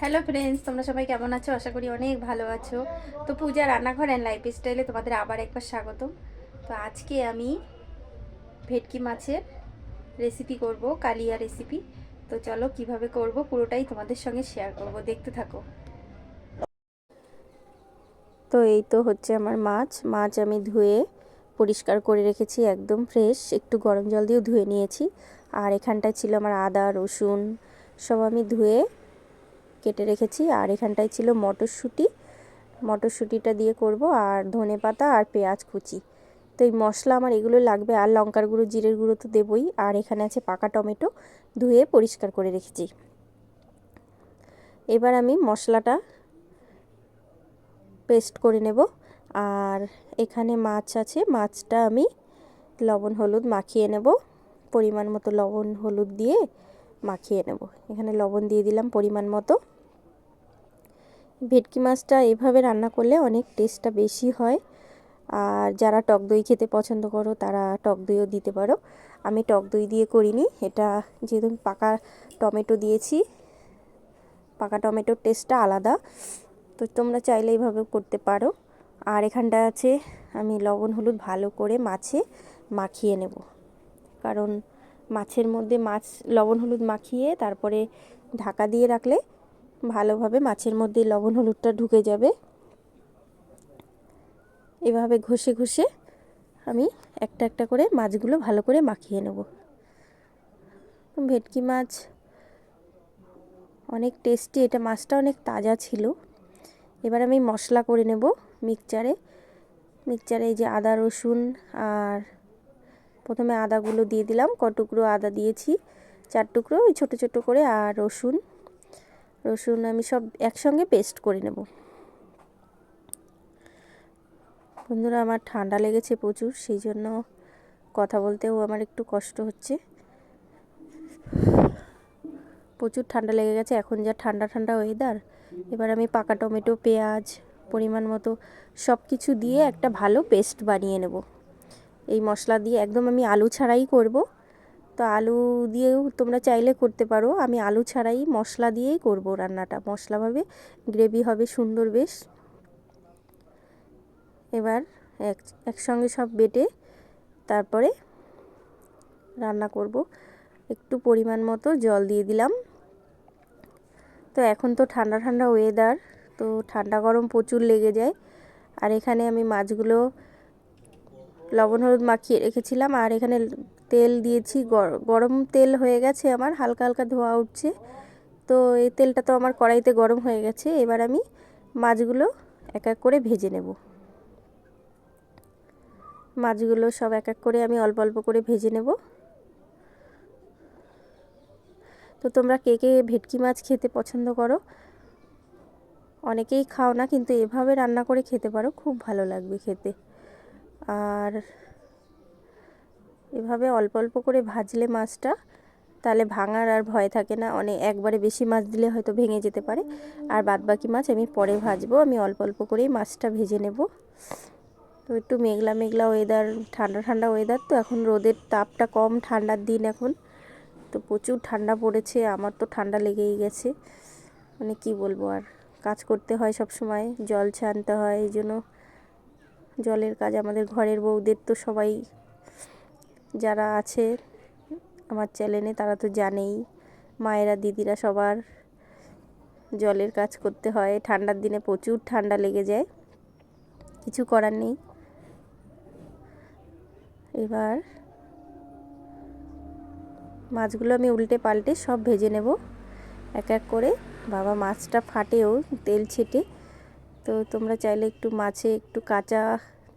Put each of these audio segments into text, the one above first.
Hello friends তোমরা সবাই কেমন আছো? আশা করি অনেক ভালো আছো। তো পূজা রান্নাঘর অ্যান্ড লাইফ স্টাইলে তোমাদের আবার একবার স্বাগতম। তো আজকে আমি ভেটকি মাছের রেসিপি করব, কালিয়া রেসিপি তো চলো কীভাবে করব পুরোটাই তোমাদের সঙ্গে শেয়ার করব, দেখতে থাকো। তো এই তো হচ্ছে আমার মাছ। মাছ আমি ধুয়ে পরিষ্কার করে রেখেছি, একদম ফ্রেশ একটু গরম জল দিয়েও ধুয়ে নিয়েছি। আর এখানটায় ছিল আমার আদা, রসুন, সব আমি ধুয়ে কেটে রেখেছি আর এখানটায় ছিল মটরশুঁটি। মটরশুঁটিটা দিয়ে করব আর ধনে পাতা আর পেঁয়াজ কুচি। তো এই মশলা আমার এগুলো লাগবে আর লঙ্কার গুঁড়ো, জিরের গুঁড়ো তো দেবই। আর এখানে আছে পাকা টমেটো ধুয়ে পরিষ্কার করে রেখেছি। এবার আমি মশলাটা পেস্ট করে নেব। আর এখানে মাছ আছে, মাছটা আমি লবণ, হলুদ মাখিয়ে নেব। পরিমাণ মতো লবণ, হলুদ দিয়ে মাখিয়ে নেব। এখানে লবণ দিয়ে দিলাম পরিমাণ মতো। ভেটকি মাছটা এভাবে রান্না করলে অনেক টেস্টটা বেশি হয়। আর যারা টক দই খেতে পছন্দ করো, তারা টক দইও দিতে পারো। আমি টক দই দিয়ে করিনি, এটা যেহেতু পাকা টমেটো দিয়েছি, পাকা টমেটোর টেস্টটা আলাদা। তো তোমরা চাইলে এইভাবে করতে পারো। আর এখানটা আছে, আমি লবণ, হলুদ ভালো করে মাছে মাখিয়ে নেব। কারণ মাছের মধ্যে মাছ, লবণ, হলুদ মাখিয়ে তারপরে ঢাকা দিয়ে রাখলে ভালোভাবে মাছের মধ্যে লবণ হলুদটা ঢুকে যাবে। এভাবে ঘষে ঘষে আমি একটা একটা করে মাছগুলো ভালো করে মাখিয়ে নেব। ভেটকি মাছ অনেক টেস্টি, এটা মাছটা অনেক তাজা ছিল। এবার আমি মশলা করে নেব মিক্সচারে। মিক্সচারে এই যে আদা, রসুন আর প্রথমে আদাগুলো দিয়ে দিলাম। কটুকরো আদা দিয়েছি, চার টুকরো, ওই ছোটো ছোটো করে, আর রসুন। রসুন আমি সব একসঙ্গে পেস্ট করে নেব। বন্ধুরা আমার ঠান্ডা লেগেছে প্রচুর, সেই জন্য কথা বলতেও আমার একটু কষ্ট হচ্ছে। প্রচুর ঠান্ডা লেগে গেছে, এখন যা ঠান্ডা ঠান্ডা ওয়েদার এবার আমি পাকা টমেটো, পেঁয়াজ, পরিমাণ মতো সব কিছু দিয়ে একটা ভালো পেস্ট বানিয়ে নেব। এই মশলা দিয়ে একদম আমি আলু ছাড়াই করব। তো আলু দিয়েও তোমরা চাইলে করতে পারো। আমি আলু ছাড়াই মশলা দিয়েই করব রান্নাটা। মশলাভাবে গ্রেভি হবে সুন্দর বেশ। এবার এক, একসঙ্গে সব বেটে তারপরে রান্না করব। একটু পরিমাণ মতো জল দিয়ে দিলাম। তো এখন তো ঠান্ডা ঠান্ডা ওয়েদার তো ঠান্ডা গরম প্রচুর লেগে যায়। আর এখানে আমি মাছগুলো লবণ, হলুদ মাখিয়ে রেখেছিলাম আর এখানে তেল দিয়েছি। গরম তেল হয়ে গেছে আমার, হালকা হালকা ধোয়া উঠছে। তো এই তেলটা তো আমার কড়াইতে গরম হয়ে গেছে, এবার আমি মাছগুলো এক এক করে ভেজে নেব। মাছগুলো সব এক এক করে আমি অল্প অল্প করে ভেজে নেব। তো তোমরা কে কে ভেটকি মাছ খেতে পছন্দ করো, অনেকেই খাও না, কিন্তু এভাবে রান্না করে খেতে পারো, খুব ভালো লাগবে খেতে। আর এভাবে অল্প অল্প করে ভাজলে মাছটা তাহলে ভাঙার আর ভয় থাকে না। অনেক একবারে বেশি মাছ দিলে হয়তো ভেঙে যেতে পারে। আর বাদ বাকি মাছ আমি পরে ভাজবো। আমি অল্প অল্প করেই মাছটা ভেজে নেব। তো একটু মেঘলা মেঘলা ওয়েদার ঠান্ডা ঠান্ডা ওয়েদার তো এখন রোদের তাপটা কম, ঠান্ডার দিন এখন। তো প্রচুর ঠান্ডা পড়েছে, আমার তো ঠান্ডা লেগেই গেছে। মানে কি বলব আর, কাজ করতে হয় সব সময় জল ছানতে হয়, এই জন্য জলের কাজ আমাদের ঘরের বউদের তো সবাই যারা আছে আমার চ্যানেলে তারা তো জানেই, মায়েরা, দিদিরা সবার জলের কাজ করতে হয়। ঠান্ডার দিনে প্রচুর ঠান্ডা লেগে যায়। কিছু করার নেই। এবার মাছগুলো আমি উল্টে পাল্টে সব ভেজে নেব। এক এক করে বাবা মাছটা ফাটেও তেল ছেটে তো তোমরা চাইলে একটু মাছে একটু কাঁচা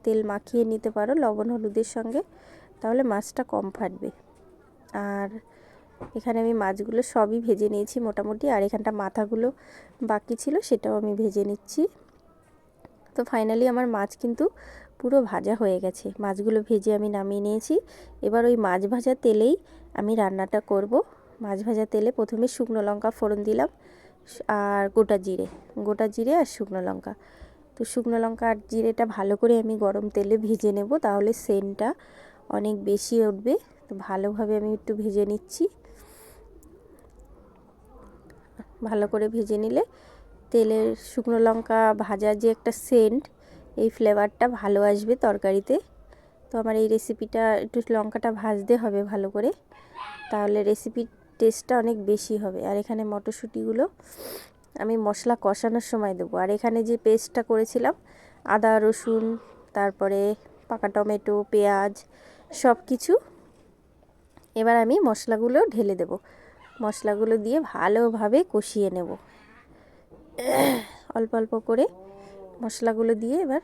তেল মাখিয়ে নিতে পারো লবণ, হলুদের সঙ্গে। তাহলে মাছটা কম ফাটবে। আর এখানে আমি মাছগুলো সবই ভেজে নিয়েছি মোটামুটি। আর এখানটা মাথাগুলো বাকি ছিল সেটাও আমি ভেজে নিচ্ছি। তো ফাইনালি আমার মাছ কিন্তু পুরো ভাজা হয়ে গেছে। মাছগুলো ভেজে আমি নামিয়ে নিয়েছি। এবার ওই মাছ ভাজা তেলেই আমি রান্নাটা করব। মাছ ভাজা তেলে প্রথমে শুকনো লঙ্কা ফোড়ন দিলাম। আর গোটা জিরে গোটা জিরে আর শুকনো লঙ্কা। তো শুকনো লঙ্কা আর জিরেটা ভালো করে আমি গরম তেলে ভেজে নেব, তাহলে সেন্টটা অনেক বেশি উঠবে। তো ভালোভাবে আমি একটু ভেজে নিচ্ছি। ভালো করে ভেজে নিলে তেলের শুকনো লঙ্কা ভাজার যে একটা সেন্ট, এই ফ্লেভারটা ভালো আসবে তরকারিতে। তো আমার এই রেসিপিটা, একটু লঙ্কাটা ভাজতে হবে ভালো করে। তাহলে রেসিপির টেস্টটা অনেক বেশি হবে। আর এখানে মটরশুঁটিগুলো আমি মশলা কষানোর সময় দেবো। আর এখানে যে পেস্টটা করেছিলাম, আদা, রসুন, তারপরে পাকা টমেটো, পেঁয়াজ সব কিছু এবার আমি মশলাগুলো ঢেলে দেব। মশলাগুলো দিয়ে ভালোভাবে কষিয়ে নেব। অল্প অল্প করে মশলাগুলো দিয়ে এবার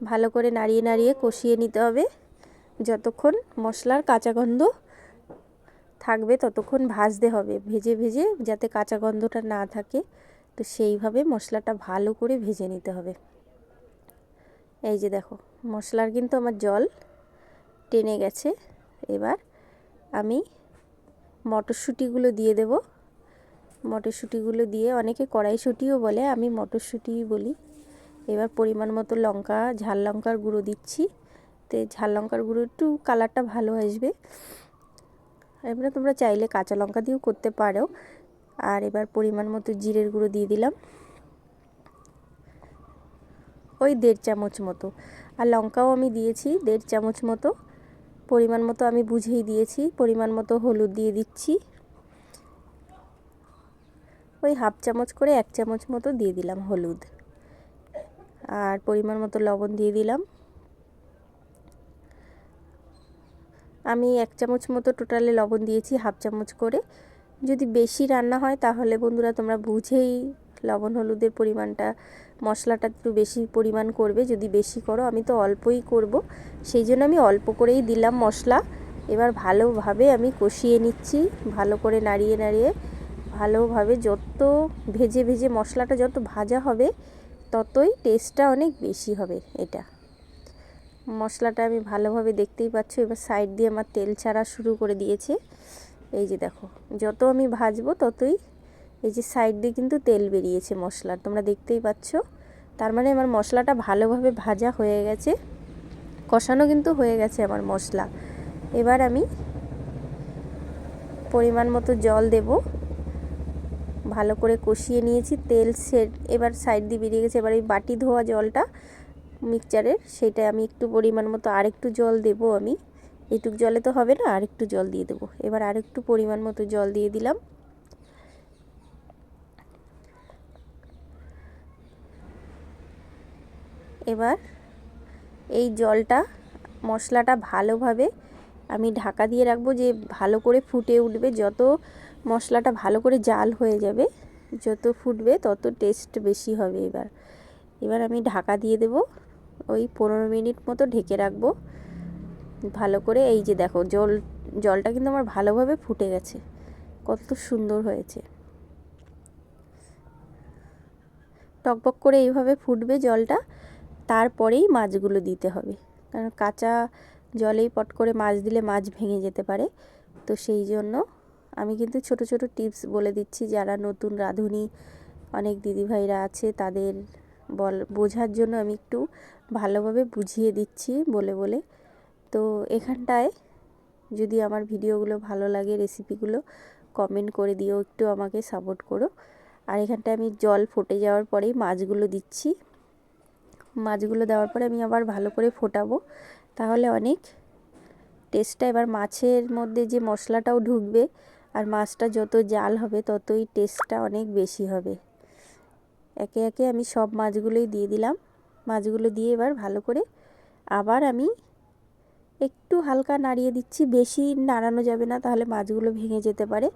ভালো করে নাড়িয়ে নাড়িয়ে কষিয়ে নিতে হবে। যতক্ষণ মশলার কাঁচা গন্ধ থাকবে ততক্ষণ ভাজতে হবে। ভেজে ভেজে যাতে কাঁচা গন্ধটা না থাকে, তো সেইভাবে মশলাটা ভালো করে ভেজে নিতে হবে। এই যে দেখো, মশলার কিন্তু আমার জল টেনে গেছে। এবার আমি মটরশুঁটিগুলো দিয়ে দেব। মটরশুঁটিগুলো দিয়ে অনেকে কড়াইশুঁটিও বলে, আমি মটরশুঁটিই বলি। এবার পরিমাণ মতো লঙ্কা, ঝাল লঙ্কার গুঁড়ো দিচ্ছি। তো ঝাল লঙ্কার গুঁড়ো, একটু কালারটা ভালো আসবে। এবারে তোমরা চাইলে কাঁচা লঙ্কা দিয়েও করতে পারো। আর এবার পরিমাণ মতো জিরের গুঁড়ো দিয়ে দিলাম। ওই দেড় চামচ মতো। আর লঙ্কাও আমি দিয়েছি দেড় চামচ মতো। পরিমাণ মতো আমি বুঝেই দিয়েছি, পরিমাণ মতো হলুদ দিয়ে দিচ্ছি। ওই হাফ চামচ করে এক চামচ মতো দিয়ে দিলাম হলুদ। আর পরিমাণ মতো লবণ দিয়ে দিলাম। আমি এক চামচ মতো টোটালে লবণ দিয়েছি, হাফ চামচ করে। যদি বেশি রান্না হয় তাহলে বন্ধুরা তোমরা বুঝেই লবণ হলুদের পরিমাণটা, মশলাটা একটু বেশি পরিমাণ করবে। যদি বেশি করো, আমি তো অল্পই করব। সেই জন্য আমি অল্প করেই দিলাম মশলা। এবার ভালোভাবে আমি কষিয়ে নিচ্ছি, ভালো করে নাড়িয়ে নাড়িয়ে। ভালোভাবে যত ভেজে ভেজে মশলাটা যত ভাজা হবে, ততই টেস্টটা অনেক বেশি হবে এটা। মশলাটা আমি ভালোভাবে দেখতেই পাচ্ছ, এবার সাইড দিয়ে আমার তেল ছাড়া শুরু করে দিয়েছে। এই যে দেখো, যত আমি ভাজবো ততই এই যে সাইড দিয়ে কিন্তু তেল বেরিয়েছে মশলার তোমরা দেখতেই পাচ্ছ। তার মানে আমার মশলাটা ভালোভাবে ভাজা হয়ে গেছে, কষানো কিন্তু হয়ে গেছে আমার মশলা। এবার আমি পরিমাণ মতো জল দেব, ভালো করে কষিয়ে নিয়েছি, তেল সেট এবার সাইড দিয়ে বেরিয়ে গেছে, এবার এই বাটি ধোয়া জলটা মিক্সচারের সেটা আমি একটু পরিমাণ মতো আরেকটু জল দেব আমি। এইটুক জলে তো হবে না, আরেকটু জল দিয়ে দেবো। এবার আরেকটু পরিমাণ মতো জল দিয়ে দিলাম। এবার এই জলটা, মশলাটা ভালোভাবে আমি ঢাকা দিয়ে রাখব যে ভালো করে ফুটে উঠবে। যত মশলাটা ভালো করে জাল হয়ে যাবে, যত ফুটবে তত টেস্ট বেশি হবে এবার। এবার আমি ঢাকা দিয়ে দেব। ওই পনেরো মিনিট মতো ঢেকে রাখব। ভালো করে এই যে দেখো, জল, জলটা কিন্তু আমার ভালোভাবে ফুটে গেছে। কত সুন্দর হয়েছে। টকবক করে এইভাবে ফুটবে জলটা, তারপরেই মাছগুলো দিতে হবে। কারণ কাঁচা জলেই পট করে মাছ দিলে মাছ ভেঙে যেতে পারে। তো সেই জন্য আমি কিন্তু ছোট ছোট টিপস বলে দিচ্ছি, যারা নতুন রাঁধুনি, অনেক দিদিভাইরা আছে, তাদের বল, বোঝার জন্য আমি একটু ভালোভাবে বুঝিয়ে দিচ্ছি বলে বলে। তো এখানটায় যদি আমার ভিডিওগুলো ভালো লাগে, রেসিপিগুলো কমেন্ট করে দিও, একটু আমাকে সাপোর্ট করো। আর এখানটায় আমি জল ফুটে যাওয়ার পরেই মাছগুলো দিচ্ছি। মাছগুলো দেওয়ার পরে আমি আবার ভালো করে ফোটাবো। তাহলে অনেক টেস্টটা, এবার মাছের মধ্যে যে মশলাটাও ঢুকবে আর মাছটা যত জাল হবে ততই টেস্টটা অনেক বেশি হবে। একে একে আমি সব মাছগুলোই দিয়ে দিলাম। মাছগুলো দিয়ে এবার ভালো করে আবার আমি একটু হালকা নাড়িয়ে দিচ্ছি। বেশি নাড়ানো যাবে না, তাহলে মাছগুলো ভেঙে যেতে পারে।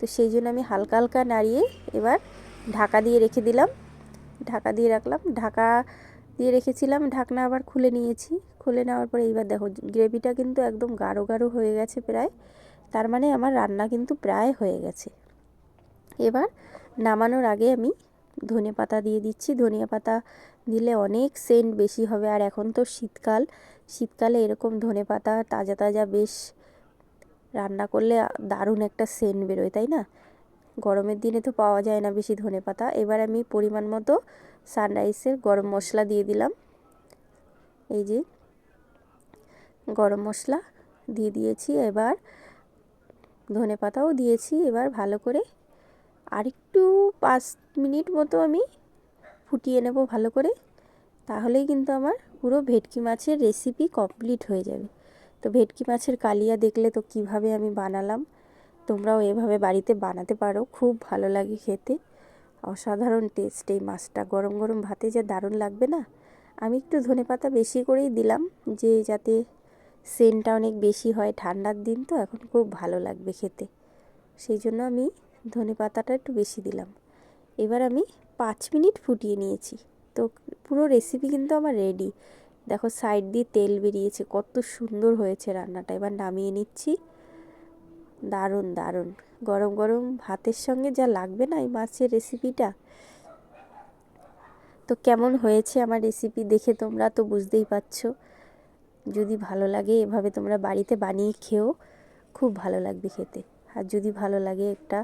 তো সেই জন্য আমি হালকা হালকা নাড়িয়ে এবার ঢাকা দিয়ে রেখে দিলাম। ঢাকা দিয়ে রাখলাম। ঢাকা দিয়ে রেখেছিলাম। ঢাকনা আবার খুলে নিয়েছি। খুলে নেওয়ার পরে এইবার দেখো, গ্রেভিটা কিন্তু একদম গাঢ় গাঢ় হয়ে গেছে প্রায়। তার মানে আমার রান্না কিন্তু প্রায় হয়ে গেছে। এবার নামানোর আগে আমি ধনে পাতা দিয়ে দিচ্ছি। ধনিয়া পাতা দিলে অনেক সেন্ট বেশি হবে। আর এখন তো শীতকাল। শীতকালে এরকম ধনে পাতা তাজা তাজা বেশ রান্না করলে দারুণ একটা সেন্ট বেরোয়, তাই না? গরমের দিনে তো পাওয়া যায় না বেশি ধনে পাতা। এবার আমি পরিমাণ মতো সানরাইসের গরম মশলা দিয়ে দিলাম। এই যে গরম মশলা দিয়ে দিয়েছি। এবার ধনে পাতাও দিয়েছি। এবার ভালো করে আর একটু পাঁচ মিনিট মতো আমি ফুটিয়ে নেব ভালো করে, তাহলেই কিন্তু আমার পুরো ভেটকি মাছের রেসিপি কমপ্লিট হয়ে যাবে। তো ভেটকি মাছের কালিয়া দেখলে তো কীভাবে আমি বানালাম, তোমরাও এভাবে বাড়িতে বানাতে পারো, খুব ভালো লাগে খেতে। অসাধারণ টেস্ট এই মাছটা, গরম গরম ভাতে যা দারুণ লাগবে না? আমি একটু ধনে পাতা বেশি করেই দিলাম, যে যাতে সেন্টটা অনেক বেশি হয় ঠান্ডার দিন, তো এখন খুব ভালো লাগবে খেতে। সেই জন্য আমি ধনে পাতাটা একটু বেশি দিলাম। এবার আমি পাঁচ মিনিট ফুটিয়ে নিয়েছি। তো পুরো রেসিপি কিন্তু আমার রেডি দেখো সাইড দিয়ে তেল বেরিয়েছে, কত সুন্দর হয়েছে রান্নাটা। এবার নামিয়ে নিচ্ছি। দারুণ দারুণ। গরম গরম ভাতের সঙ্গে যা লাগবে না এই মাছের রেসিপিটা তো কেমন হয়েছে আমার রেসিপি দেখে তোমরা তো বুঝতেই পারছ। যদি ভালো লাগে এভাবে তোমরা বাড়িতে বানিয়ে খেও, খুব ভালো লাগবে খেতে। আর যদি ভালো লাগে একটা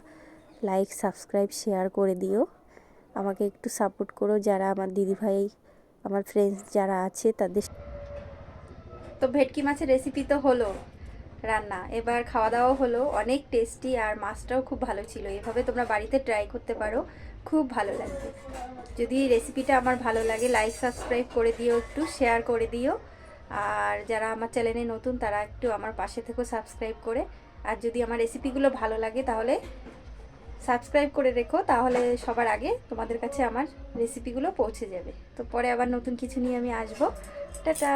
লাইক সাবস্ক্রাইব শেয়ার করে দিও। আমাকে একটু সাপোর্ট করো যারা আমার দিদিভাই আমার ফ্রেন্ডস যারা আছে তাদের। তো ভেটকি মাছের রেসিপি তো হলো রান্না। এবার খাওয়া দাওয়া হলো, অনেক টেস্টি আর মাছটাও খুব ভালো ছিল। এভাবে তোমরা বাড়িতে ট্রাই করতে পারো, খুব ভালো লাগবে। যদি রেসিপিটা আমার ভালো লাগে লাইক সাবস্ক্রাইব করে দিও, একটু শেয়ার করে দিও। আর যারা আমার চ্যানেলে নতুন, তারা একটু আমার পাশে থেকেও সাবস্ক্রাইব করে। আর যদি আমার রেসিপিগুলো ভালো লাগে, তাহলে সাবস্ক্রাইব করে রেখো, তাহলে সবার আগে তোমাদের কাছে আমার রেসিপিগুলো পৌঁছে যাবে। তো পরে আবার নতুন কিছু নিয়ে আমি আসব। টাটা!